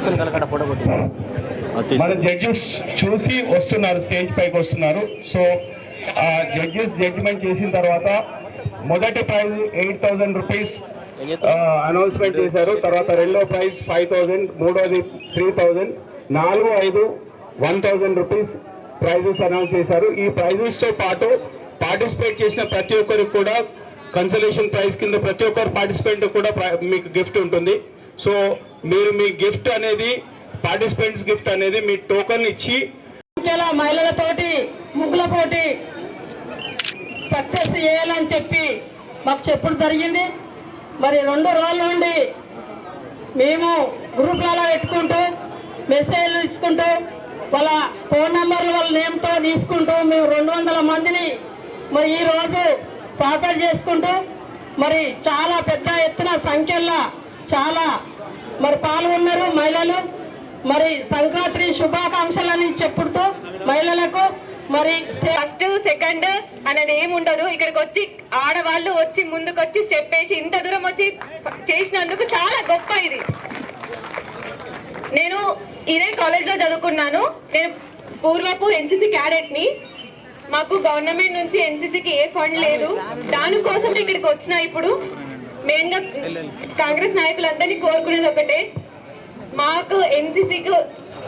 తీసుకొని కలకడ మన జడ్జెస్ చూసి వస్తున్నారు స్టేజ్ పైకి వస్తున్నారు. సో ఆ జడ్జెస్ జడ్జిమెంట్ చేసిన తర్వాత మొదటి prize eight thousand rupees announcement చేశారు. తర్వాత రెండో ప్రైజ్ ఫైవ్ థౌసండ్ మూడోది త్రీ థౌసండ్ నాలుగు ఐదు one thousand rupees prizes announce చేశారు. ఈ ప్రైజెస్తో పాటు పార్టిసిపేట్ చేసిన ప్రతి ఒక్కరికి కూడా కన్సలేషన్ ప్రైజ్ కింద ప్రతి ఒక్కరు పార్టిసిపెంట్ కూడా ప్ర- మీకు గిఫ్ట్ ఉంటుంది. సో మీరు మీ గిఫ్ట్ అనేది పార్టిసిపెంట్స్ గిఫ్ట్ అనేది మీ టోకన్ ఇచ్చి మహిళలతోటి ముగ్గుల పోటీ సక్సెస్ చేయాలని చెప్పి మాకు చెప్పుడు జరిగింది. మరి రెండు రోజుల నుండి మేము గ్రూప్లలో పెట్టుకుంటూ మెసేజ్లు ఇచ్చుకుంటూ వాళ్ళ ఫోన్ నెంబర్లు వాళ్ళ నేమ్తో తీసుకుంటూ మేము రెండు వందల మందిని మరి ఈరోజు పాపర్ చేసుకుంటూ మరి చాలా పెద్ద ఎత్తున సంఖ్యల్లో చాలా మరి పాల్గొన్నారు మహిళలు. మరి సంక్రాంతి శుభాకాంక్షలని చెప్పుతూ మహిళలకు మరి ఫస్ట్ సెకండ్ అనేది ఏమి ఉండదు. ఇక్కడికి వచ్చి ఆడవాళ్ళు వచ్చి ముందుకు వచ్చి స్టెప్ వేసి ఇంత దూరం వచ్చి చేసినందుకు చాలా గొప్ప ఇది. నేను ఇదే కాలేజ్లో చదువుకున్నాను. నేను పూర్వపు ఎన్సీసీ క్యాడెట్ని. మాకు గవర్నమెంట్ నుంచి ఎన్సీసీకి ఏ ఫండ్ లేదు. దానికోసం ఇక్కడికి వచ్చిన ఇప్పుడు. మెయిన్గా కాంగ్రెస్ నాయకులందరినీ కోరుకునేది ఒకటే. మాకు ఎన్సీసీకి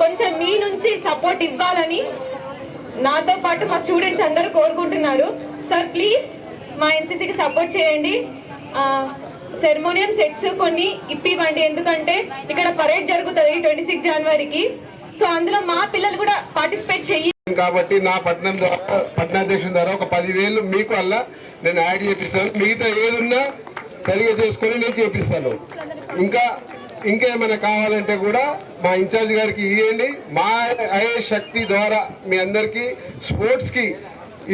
కొంచెం మీ నుంచి సపోర్ట్ ఇవ్వాలని నాతో పాటు మా స్టూడెంట్స్ అందరూ కోరుకుంటున్నారు. సార్ ప్లీజ్ మా ఎన్సీసీకి సపోర్ట్ చేయండి. సెరమోనియం సెట్స్ కొన్ని ఇప్పివ్వండి. ఎందుకంటే ఇక్కడ పరేడ్ జరుగుతుంది ట్వంటీ సిక్స్ జనవరికి. సో అందులో మా పిల్లలు కూడా పార్టిసిపేట్ చెయ్యి. కాబట్టి నా పట్టణం ద్వారా పట్టణాధ్యక్షుల ద్వారా ఒక పదివేలు మీకు వల్ల నేను యాడ్ చేపిస్తాను. మిగతా ఏదున్నా సరిగా చేసుకొని నేను చేపిస్తాను. ఇంకా ఇంకేమైనా కావాలంటే కూడా మా ఇన్ఛార్జ్ గారికి ఇవ్వండి మా అయ్యే శక్తి ద్వారా మీ అందరికీ స్పోర్ట్స్కి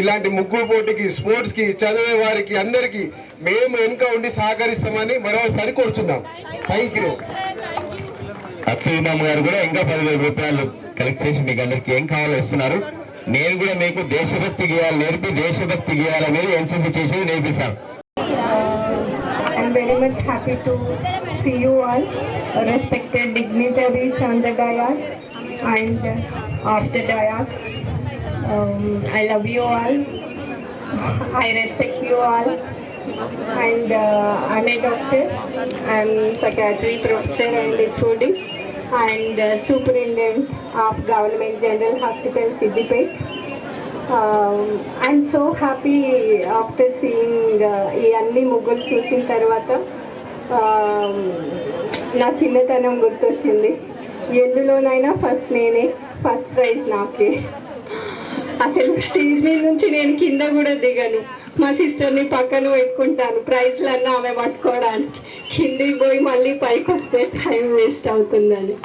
ఇలాంటి ముగ్గురు పోటీకి స్పోర్ట్స్కి చదివే వారికి అందరికీ మేము వెనుక ఉండి సహకరిస్తామని మరోసారి కోరుచున్నాం. థ్యాంక్ యూ అత్తయ్యమ్మ గారు కూడా ఇంకా పదివేల రూపాయలు కలెక్ట్ చేసి మీకు అందరికి ఏం కావాలో ఇస్తున్నారు. నేను కూడా మీకు దేశభక్తి గేయాలు నేర్పి దేశభక్తి గీయాలనేది ఎన్సీసీ చేసేది నేర్పిస్తాను. Very much happy to see you all, respected dignitaries on the dais and the dais. Um, I love you all. I respect you all. And uh, I'm a doctor. I'm psychiatry professor and HOD and uh, superintendent of Government General Hospital, Siddipet. I'm so happy after seeing ఈ అన్ని ముగ్గులు చూసిన తర్వాత um, నా చిన్నతనం గుర్తొచ్చింది. ఎందులోనైనా first నేనే ఫస్ట్ ప్రైజ్ నాకే. అసలు స్టేజ్ మీద నుంచి నేను కింద కూడా దిగను. మా సిస్టర్ని పక్కన పెట్టుకుంటాను ప్రైజ్లన్నీ ఆమె పట్టుకోవడానికి. కిందికి పోయి మళ్ళీ పైకి వస్తే టైం వేస్ట్ అవుతుందని.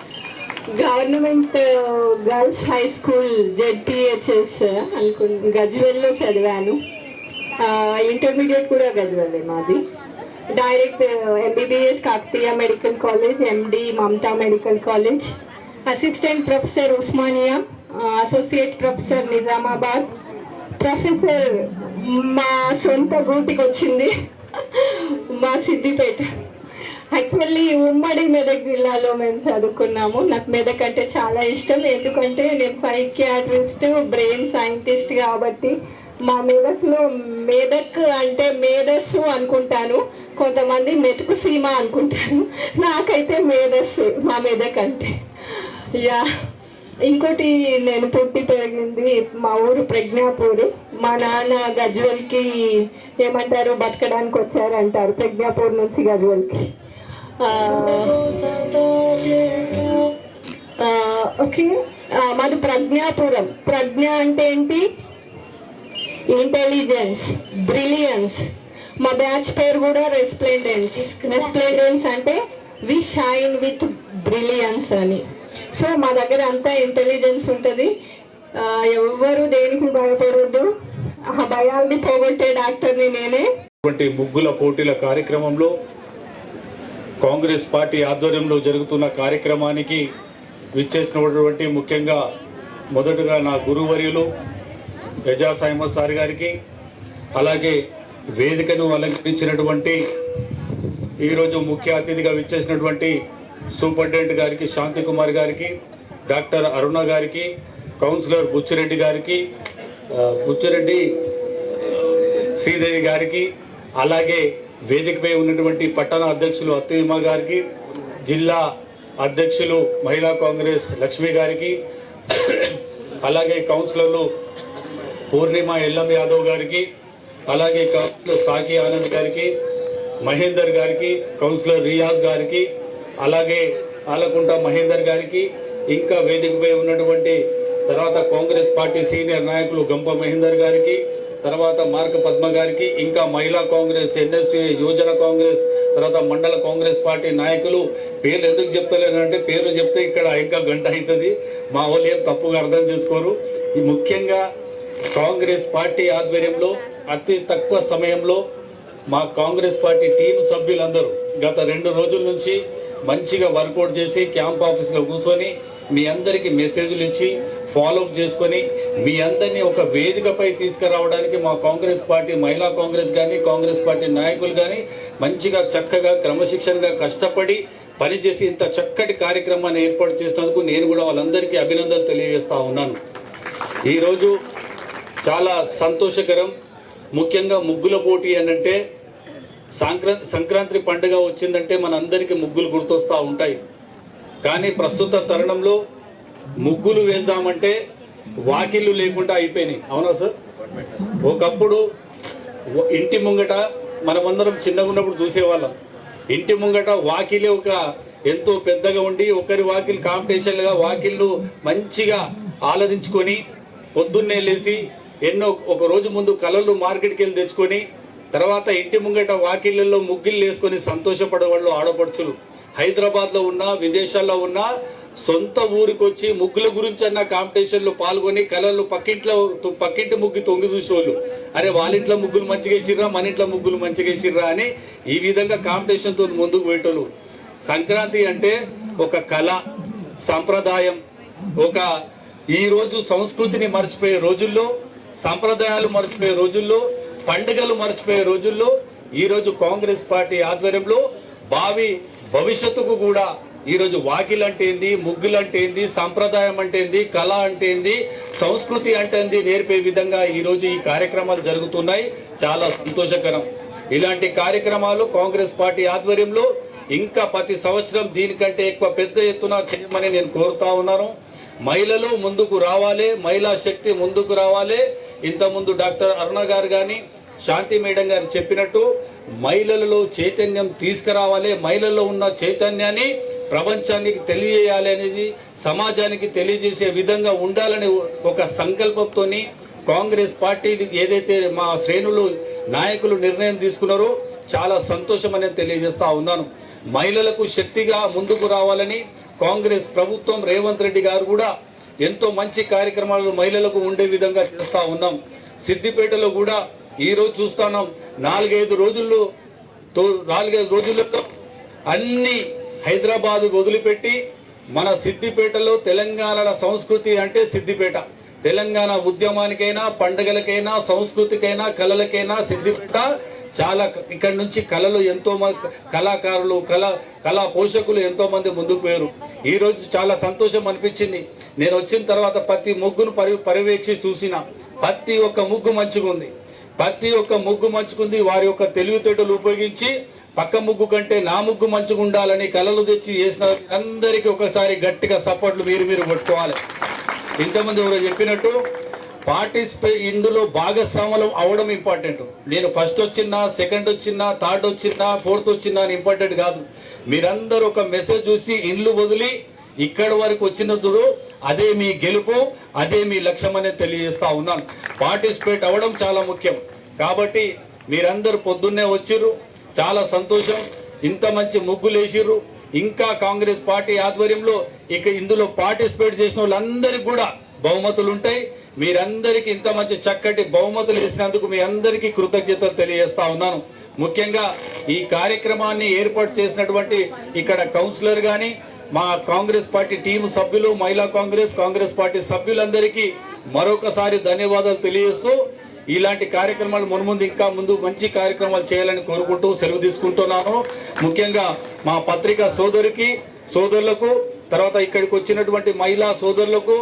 Government uh, girls high school ZPHS అనుకు గజ్వెల్లో చదివాను. ఇంటర్మీడియట్ కూడా గజ్వెల్లే మాది. Direct uh, MBBS Kakatiya medical college MD Mamata medical college. Assistant professor Osmania associate professor Nizamabad. Professor మా సొంత గూటికి వచ్చింది మా సిద్దిపేట. యాక్చువల్లీ ఉమ్మడి మెదక్ జిల్లాలో మేము చదువుకున్నాము. నాకు మెదక్ అంటే చాలా ఇష్టం. ఎందుకంటే నేను సైకియాట్రిస్ట్ బ్రెయిన్ సైంటిస్ట్ కాబట్టి మా మెదక్లో మెదక్ అంటే మేధస్సు అనుకుంటాను. కొంతమంది మెతుకు సీమ అనుకుంటారు. నాకైతే మేధస్సు మా మెదక్ అంటే. యా. ఇంకోటి నేను పుట్టి పెరిగింది మా ఊరు ప్రజ్ఞాపూర్. మా నాన్న గజ్వల్కి ఏమంటారు? బతకడానికి వచ్చారంటారు. ప్రజ్ఞాపూర్ నుంచి గజ్వల్కి. ఓకే. మాది ప్రజ్ఞాపురం. ప్రజ్ఞ అంటే ఏంటి? ఇంటెలిజెన్స్ బ్రిలియన్స్ మా బ్యాచ్ పేరు కూడా రెస్ప్లెండెన్స్ రెస్ప్లెండెన్స్ అంటే వి షైన్ విత్ బ్రిలియన్స్ అని. సో మా దగ్గర అంతా ఇంటెలిజెన్స్ ఉంటుంది. ఎవరు దేనికి భయపడద్దు. ఆ భయాల్ని పోగొట్టే డాక్టర్ని నేనే. ముగ్గుల పోటీల కార్యక్రమంలో కాంగ్రెస్ పార్టీ ఆధ్వర్యంలో జరుగుతున్న కార్యక్రమానికి విచ్చేసినటువంటి ముఖ్యంగా మొదటగా నా గురువర్యులు యజా సాయిమద్ సార్ గారికి అలాగే వేదికను అలంకరించినటువంటి ఈరోజు ముఖ్య అతిథిగా విచ్చేసినటువంటి సూపరింటెండెంట్ గారికి శాంతి కుమార్ గారికి డాక్టర్ అరుణ గారికి కౌన్సిలర్ బుచ్చిరెడ్డి గారికి బుచ్చిరెడ్డి శ్రీదేవి గారికి అలాగే వేదికపై ఉన్నటువంటి పట్టణ అధ్యక్షులు అత్తయ్యమ్మ గారికి జిల్లా అధ్యక్షులు మహిళా కాంగ్రెస్ లక్ష్మి గారికి అలాగే కౌన్సిలర్లు పూర్ణిమ ఎల్లం యాదవ్ గారికి అలాగే కౌన్సిలర్ సాకి ఆనంద్ గారికి మహేందర్ గారికి కౌన్సిలర్ రియాజ్ గారికి అలాగే ఆలకుంట మహేందర్ గారికి ఇంకా వేదికపై ఉన్నటువంటి తర్వాత కాంగ్రెస్ పార్టీ సీనియర్ నాయకులు గంప మహేందర్ గారికి తర్వాత మార్క పద్మ గారికి ఇంకా మహిళా కాంగ్రెస్ ఎన్ఎస్సీ యువజన కాంగ్రెస్ తర్వాత మండల కాంగ్రెస్ పార్టీ నాయకులు. పేర్లు ఎందుకు చెప్తలేనంటే పేర్లు చెప్తే ఇక్కడ ఇంకా గంట అవుతుంది. మా వాళ్ళు ఏం తప్పుగా అర్థం చేసుకోరు. ఈ ముఖ్యంగా కాంగ్రెస్ పార్టీ ఆధ్వర్యంలో అతి తక్కువ సమయంలో మా కాంగ్రెస్ పార్టీ టీం సభ్యులందరూ గత రెండు రోజుల నుంచి మంచిగా వర్కౌట్ చేసి క్యాంప్ ఆఫీస్లో కూర్చొని మీ అందరికీ మెసేజ్లు ఇచ్చి ఫాలోఅప్ చేసుకొని మీ అందరినీ ఒక వేదికపై తీసుకురావడానికి మా కాంగ్రెస్ పార్టీ మహిళా కాంగ్రెస్ కానీ కాంగ్రెస్ పార్టీ నాయకులు కానీ మంచిగా చక్కగా క్రమశిక్షణగా కష్టపడి పనిచేసి ఇంత చక్కటి కార్యక్రమాన్ని ఏర్పాటు చేసినందుకు నేను కూడా వాళ్ళందరికీ అభినందనలు తెలియజేస్తా ఉన్నాను. ఈరోజు చాలా సంతోషకరం. ముఖ్యంగా ముగ్గుల పోటీ అనంటే సంక్రా సంక్రాంతి పండుగ వచ్చిందంటే మన అందరికీ ముగ్గులు గుర్తొస్తూ ఉంటాయి. కానీ ప్రస్తుత తరుణంలో ముగ్గులు వేద్దామంటే వాకిళ్ళు లేకుండా అయిపోయినాయి. అవునా సార్? ఒకప్పుడు ఇంటి ముంగట మనమందరం చిన్నగా ఉన్నప్పుడు చూసేవాళ్ళం. ఇంటి ముంగట వాకిలే ఒక ఎంతో పెద్దగా ఉండి ఒకరి వాకిల్ కాంపిటీషన్లుగా వాకిళ్ళు మంచిగా ఆలోచించుకొని పొద్దున్నే లేచి ఎన్నో ఒక రోజు ముందు కలర్లు మార్కెట్కి వెళ్ళి తెచ్చుకొని తర్వాత ఇంటి ముంగట వాకిళ్ళల్లో ముగ్గులు వేసుకొని సంతోషపడే వాళ్ళు ఆడపడుచులు. హైదరాబాద్లో ఉన్న విదేశాల్లో ఉన్న సొంత ఊరికి వచ్చి ముగ్గుల గురించి అన్న కాంపిటీషన్లో పాల్గొని కలర్లు పక్కింట్లో పక్కింటి ముగ్గు తొంగి చూసేవాళ్ళు. అరే వాళ్ళ ఇంట్లో ముగ్గులు మంచిగా వేసిర్రా మన ఇంట్లో ముగ్గులు మంచిగా వేసిర్రా అని ఈ విధంగా కాంపిటీషన్తో ముందుకు పోయేటోళ్ళు. సంక్రాంతి అంటే ఒక కళ సంప్రదాయం. ఒక ఈరోజు సంస్కృతిని మర్చిపోయే రోజుల్లో సంప్రదాయాలు మర్చిపోయే రోజుల్లో పండుగలు మర్చిపోయే రోజుల్లో ఈ రోజు కాంగ్రెస్ పార్టీ ఆధ్వర్యంలో భావి భవిష్యత్తుకు కూడా ఈరోజు వాకిలు అంటే ఏంది ముగ్గులు అంటే ఏంది సంప్రదాయం అంటే ఏంది కళ అంటే ఏంది సంస్కృతి అంటే ఏంది నేర్పే విధంగా ఈరోజు ఈ కార్యక్రమాలు జరుగుతున్నాయి. చాలా సంతోషకరం. ఇలాంటి కార్యక్రమాలు కాంగ్రెస్ పార్టీ ఆధ్వర్యంలో ఇంకా ప్రతి సంవత్సరం దీనికంటే ఎక్కువ పెద్ద ఎత్తున చేయమని నేను కోరుతా ఉన్నాను. మహిళలు ముందుకు రావాలి మహిళా శక్తి ముందుకు రావాలి. ఇంతకుముందు డాక్టర్ అరుణ గారు కానీ శాంతి మేడం గారు చెప్పినట్టు మహిళలలో చైతన్యం తీసుకురావాలి మహిళల్లో ఉన్న చైతన్యాన్ని ప్రపంచానికి తెలియజేయాలి అనేది సమాజానికి తెలియజేసే విధంగా ఉండాలని ఒక సంకల్పంతోని కాంగ్రెస్ పార్టీ ఏదైతే మా శ్రేణులు నాయకులు నిర్ణయం తీసుకున్నారో చాలా సంతోషం అనేది తెలియజేస్తా ఉన్నాను. మహిళలకు శక్తిగా ముందుకు రావాలని కాంగ్రెస్ ప్రభుత్వం రేవంత్ రెడ్డి గారు కూడా ఎంతో మంచి కార్యక్రమాలు మహిళలకు ఉండే విధంగా చేస్తూ ఉన్నాం. సిద్దిపేటలో కూడా ఈరోజు చూస్తున్నాం నాలుగైదు రోజుల్లో నాలుగైదు రోజుల్లో అన్ని హైదరాబాద్ వదిలిపెట్టి మన సిద్దిపేటలో తెలంగాణ సంస్కృతి అంటే సిద్దిపేట. తెలంగాణ ఉద్యమానికైనా పండగలకైనా సంస్కృతికైనా కళలకైనా సిద్దిపేట చాలా ఇక్కడ నుంచి కళలు ఎంతో మంది కళాకారులు కళ కళా పోషకులు ఎంతో మంది ముందుకు పోయారు. ఈరోజు చాలా సంతోషం అనిపించింది. నేను వచ్చిన తర్వాత ప్రతి ముగ్గును పరి పర్యవేక్షి చూసిన. ప్రతి ఒక్క ముగ్గు మంచిగా ఉంది ప్రతి ఒక్క ముగ్గు మంచుకుంది వారి యొక్క తెలివితేటలు ఉపయోగించి పక్క ముగ్గు కంటే నా ముగ్గు మంచిగా ఉండాలని కలలు తెచ్చి చేసిన అందరికీ ఒకసారి గట్టిగా సపోర్ట్లు మీరు మీరు కొట్టుకోవాలి. ఇంతమంది ఎవరో చెప్పినట్టు పార్టిసిపేట్ ఇందులో భాగస్వాములు అవడం ఇంపార్టెంట్ నేను ఫస్ట్ వచ్చినా సెకండ్ వచ్చినా థర్డ్ వచ్చినా ఫోర్త్ వచ్చినా అని ఇంపార్టెంట్ కాదు. మీరందరూ ఒక మెసేజ్ చూసి ఇండ్లు వదిలి ఇక్కడ వరకు వచ్చిన చూడు అదే మీ గెలుపు అదే మీ లక్ష్యం అనేది తెలియజేస్తా ఉన్నాను. పార్టిసిపేట్ అవ్వడం చాలా ముఖ్యం. కాబట్టి మీరందరూ పొద్దున్నే వచ్చిర్రు చాలా సంతోషం. ఇంత మంచి ముగ్గులేసిర్రు ఇంకా కాంగ్రెస్ పార్టీ ఆధ్వర్యంలో ఇక ఇందులో పార్టిసిపేట్ చేసిన వాళ్ళందరికీ కూడా బహుమతులు ఉంటాయి. మీరందరికీ ఇంత మంచి చక్కటి బహుమతులు ఇచ్చినందుకు మీ అందరికీ కృతజ్ఞతలు తెలియజేస్తా ఉన్నాను. ముఖ్యంగా ఈ కార్యక్రమాన్ని ఏర్పాటు చేసినటువంటి ఇక్కడ కౌన్సిలర్ కానీ మా కాంగ్రెస్ పార్టీ టీం సభ్యులు మహిళా కాంగ్రెస్ కాంగ్రెస్ పార్టీ సభ్యులందరికీ మరొకసారి ధన్యవాదాలు తెలియజేస్తూ ఇలాంటి కార్యక్రమాలు మున్ముందు ఇంకా ముందు మంచి కార్యక్రమాలు చేయాలని కోరుకుంటూ సెలవు తీసుకుంటున్నాను. ముఖ్యంగా మా పత్రికా సోదరికి సోదరులకు తర్వాత ఇక్కడికి వచ్చినటువంటి మహిళా సోదరులకు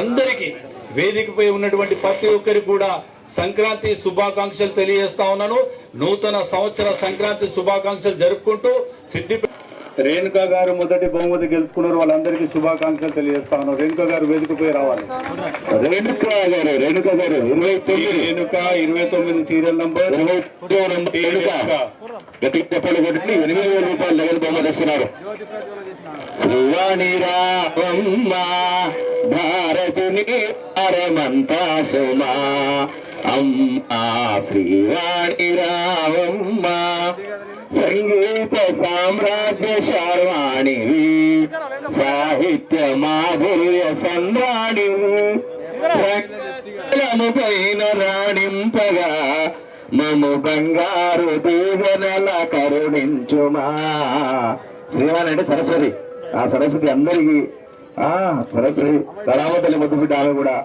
అందరికీ వేదికపై ఉన్నటువంటి ప్రతి ఒక్కరికి కూడా సంక్రాంతి శుభాకాంక్షలు తెలియజేస్తా ఉన్నాను. నూతన సంవత్సర సంక్రాంతి శుభాకాంక్షలు జరుపుకుంటూ సిద్ధి రేణుకా గారు మొదటి బహుమతి గెలుచుకున్నారు. వాళ్ళందరికీ శుభాకాంక్షలు తెలియజేస్తా ఉన్నాను రేణుకా గారు వేదికపై రావాలి. రేణుకా గారు రేణుకా గారు ఇరవై తొమ్మిది. రేణుక ఇరవై తొమ్మిది సీరియల్ నంబర్. ఇరవై గట్టి చెప్పలు కొట్టి ఎనిమిది వేల రూపాయలు నగదు బహుమతి ఇస్తున్నారు శ్రీవాణి రావమ్మ భారతుని సుమా. అమ్మా శ్రీవాణి రావమ్మ సంగీత సామ్రాజ్య శార్వాణివి సాహిత్య మాధుర్య సంద్రాణివి పైన రాణింపగా మము బంగారు దీవెనల కరుణించుమా. శ్రీవాణి అంటే సరస్వతి. ఆ సరస్వతి అందరికీ ఆ సరస్వతి కళావతల్లి ముద్దు బిడ్డ ఆమె కూడా.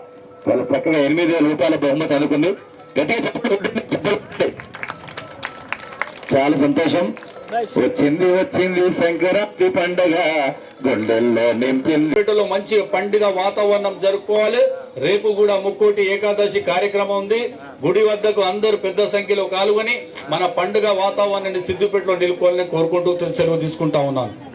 వాళ్ళు చక్కగా ఎనిమిది వేల రూపాయల బహుమతి అనుకుంది గట్టిగా చప్పట్లు చాలా సంతోషం. వచ్చింది వచ్చింది సంక్రాంతి పండగ. గుండెల్లో నింపింది. మంచి పండుగ వాతావరణం జరుపుకోవాలి. రేపు కూడా ముక్కోటి ఏకాదశి కార్యక్రమం ఉంది. గుడి వద్దకు అందరూ పెద్ద సంఖ్యలో పాల్గొని మన పండుగ వాతావరణాన్ని సిద్దిపేటలో నిలుపుకోవాలని కోరుకుంటూ సెలవు తీసుకుంటా ఉన్నాను.